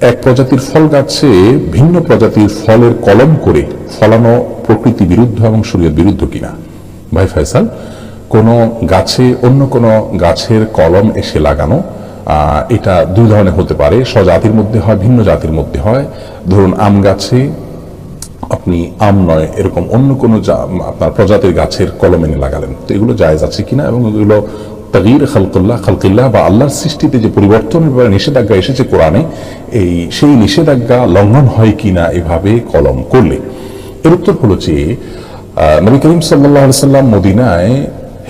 এক প্রজাতির ফল গাছে ভিন্ন প্রজাতির ফলের কলম করে ফলানো প্রকৃতি বিরুদ্ধ এবং শরীয়ত বিরুদ্ধ কিনা? ভাই ফয়সাল, কোনো গাছে অন্য কোনো গাছের কলম এসে লাগানো এটা দুই ধরনের হতে পারে। স্বজাতির মধ্যে হয়, ভিন্ন জাতির মধ্যে হয়। ধরুন আম গাছে আপনি আম নয়, এরকম অন্য কোনো আপনার প্রজাতির গাছের কলম এনে লাগালেন। তো এগুলো জায়েজ আছে কিনা এবং এগুলো তাগির খালকুল্লাহ, খালকিল্লাহ বা আল্লাহর সৃষ্টিতে যে পরিবর্তনের ব্যাপারে নিষেধাজ্ঞা এসেছে কোরআনে, এই সেই নিষেধাজ্ঞা লঙ্ঘন হয় কিনা এভাবে কলম করলে। এর উত্তর হলো যে নবী করিম সাল্লাহ সাল্লাম মদিনায়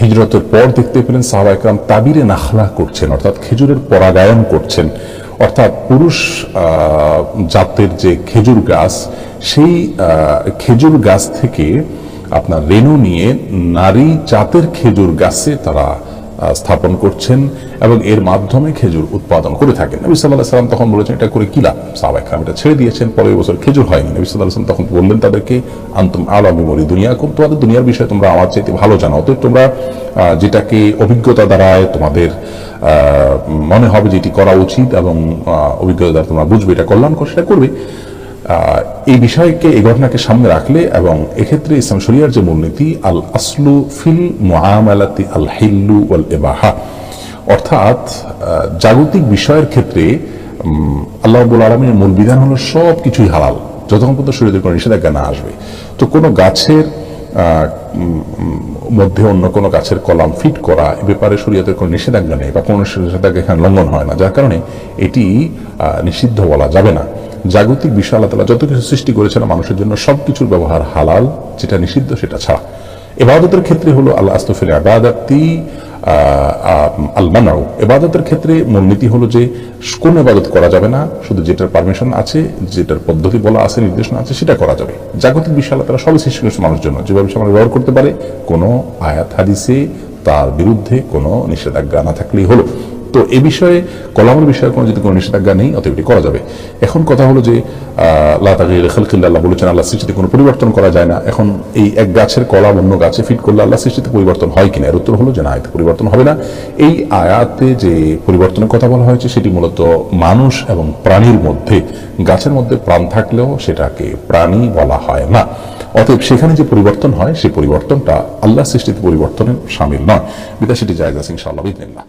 হিজরতের পর দেখতে পেলেন সাহাবা একরাম তাবিরে নাখলা করছেন, অর্থাৎ খেজুরের পরাগায়ন করছেন। অর্থাৎ পুরুষ জাতের যে খেজুর গাছ, সেই খেজুর গাছ থেকে আপনার রেণু নিয়ে নারী জাতের খেজুর গাছে তারা স্থাপন করছেন এবং এর মাধ্যমে খেজুর উৎপাদন করে থাকেন। নবী সাল্লাহ সাল্লাম তখন বলেছেন, এটা করে কিলা সাহাবাই খাম এটা ছেড়ে দিয়েছেন, পরের বছর খেজুর হয়নি। নবী সাল্লাহ সাল্লাম তখন বললেন তাদেরকে, আন্তম আলামি মরি দুনিয়া খুব তোমাদের দুনিয়ার বিষয়ে তোমরা আমার চাইতে ভালো জানো, অতএব তোমরা যেটাকে অভিজ্ঞতা দ্বারায় তোমাদের মনে হবে যে এটি করা উচিত এবং অভিজ্ঞতা দ্বারা তোমরা বুঝবে, এটা কল্যাণকর, সেটা করবে। এই বিষয়কে, এই ঘটনাকে সামনে রাখলে এবং এক্ষেত্রে ইসলাম শরিয়ার যে মূলনীতি, আল আসলু ফিল মুআমালাতি আল হিল্লু ওয়াল ইবাহা। অর্থাৎ জাগতিক বিষয়ের ক্ষেত্রে আল্লাহ রাব্বুল আলমীর মূল বিধান হলো সব কিছুই হালাল। যতক্ষণ পর্যন্ত শরীরের কোনো নিষেধাজ্ঞা না আসবে। তো কোনো গাছের মধ্যে অন্য কোনো গাছের কলাম ফিট করা এ ব্যাপারে শরীয়তের কোনো নিষেধাজ্ঞা নেই বা কোনো নিষেধাজ্ঞা এখানে লঙ্ঘন হয় না। যার কারণে এটি নিষিদ্ধ বলা যাবে না। জাগতিক বিষয় আল্লাহ তালা যত কিছু সৃষ্টি করেছেন মানুষের জন্য সব কিছুর ব্যবহার হালাল, যেটা নিষিদ্ধ, সেটা ছাড়া। এবাদতের ক্ষেত্রে হলো আল্লাহ আস্তফিল আবাদাতি আল মানাউ এবাদতের ক্ষেত্রে মূলনীতি হলো যে কোন এবাদত করা যাবে না, শুধু যেটার পারমিশন আছে, যেটার পদ্ধতি বলা আছে, নির্দেশনা আছে, সেটা করা যাবে। জাগতিক বিষয় আল্লাহ তারা সবই সৃষ্টি করেছে মানুষের জন্য। যেভাবে সে ব্যবহার করতে পারে, কোনো আয়াত হাদিসে তার বিরুদ্ধে কোনো নিষেধাজ্ঞা না থাকলেই হলো। তো এ বিষয়ে কলামের বিষয়ে কোনো যদি কোনো নিষেধাজ্ঞা নেই, অতএব এটি করা যাবে। এখন কথা হলো যে আল্লাহ খালকিল্লা বলেছেন, আল্লাহ সৃষ্টিতে কোনো পরিবর্তন করা যায় না। এখন এই এক গাছের কলাম অন্য গাছে ফিট করলে আল্লাহ সৃষ্টিতে পরিবর্তন হয় কিনা, এর উত্তর হলো যে না, এতে পরিবর্তন হবে না। এই আয়াতে যে পরিবর্তনের কথা বলা হয়েছে, সেটি মূলত মানুষ এবং প্রাণীর মধ্যে, গাছের মধ্যে প্রাণ থাকলেও সেটাকে প্রাণী বলা হয় না। অতএব সেখানে যে পরিবর্তন হয় সেই পরিবর্তনটা আল্লাহ সৃষ্টিতে পরিবর্তনের সামিল নয়। বিদা সেটি জায়গা সিং বিদিনিল্লাহ